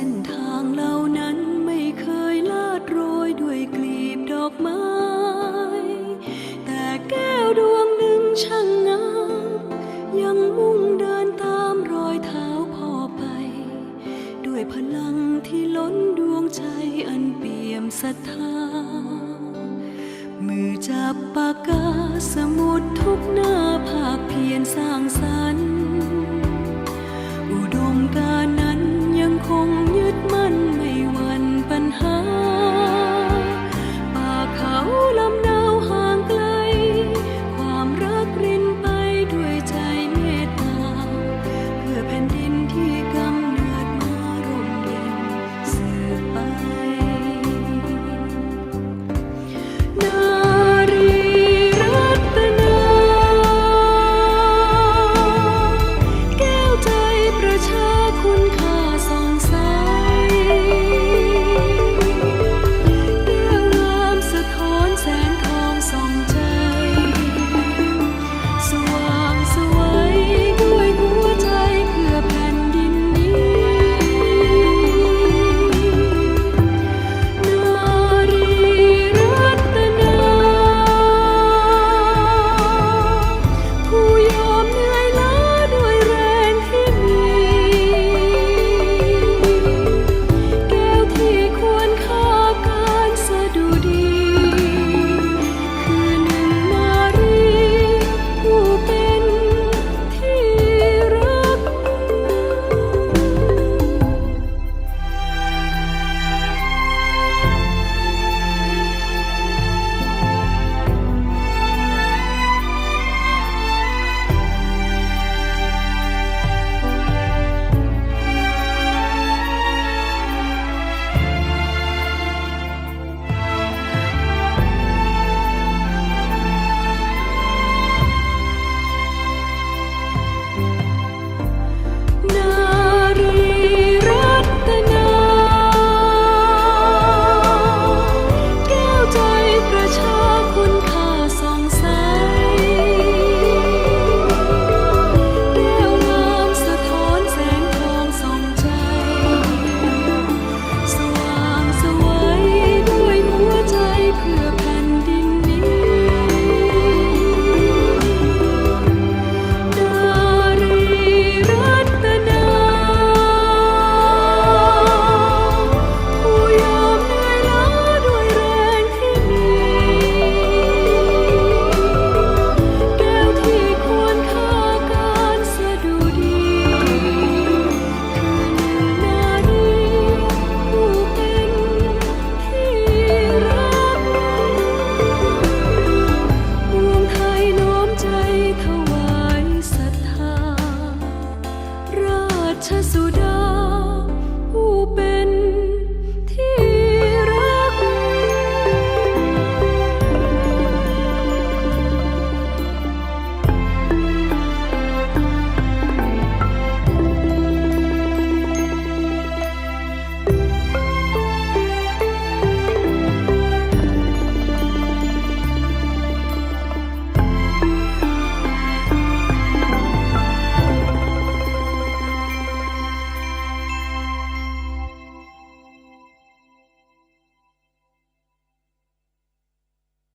ส้นทางเหล่านั้นไม่เคยลาดโรยด้วยกลีบดอกไม้ แต่แก้วดวงหนึ่งช่างงามยังมุ่งเดินตามรอยเท้าพ่อไป ด้วยพลังที่ล้นดวงใจอันเปี่ยมศรัทธา มือจับปากกาสมุดทุกหน้าภาคเพียรสร้างสรรค์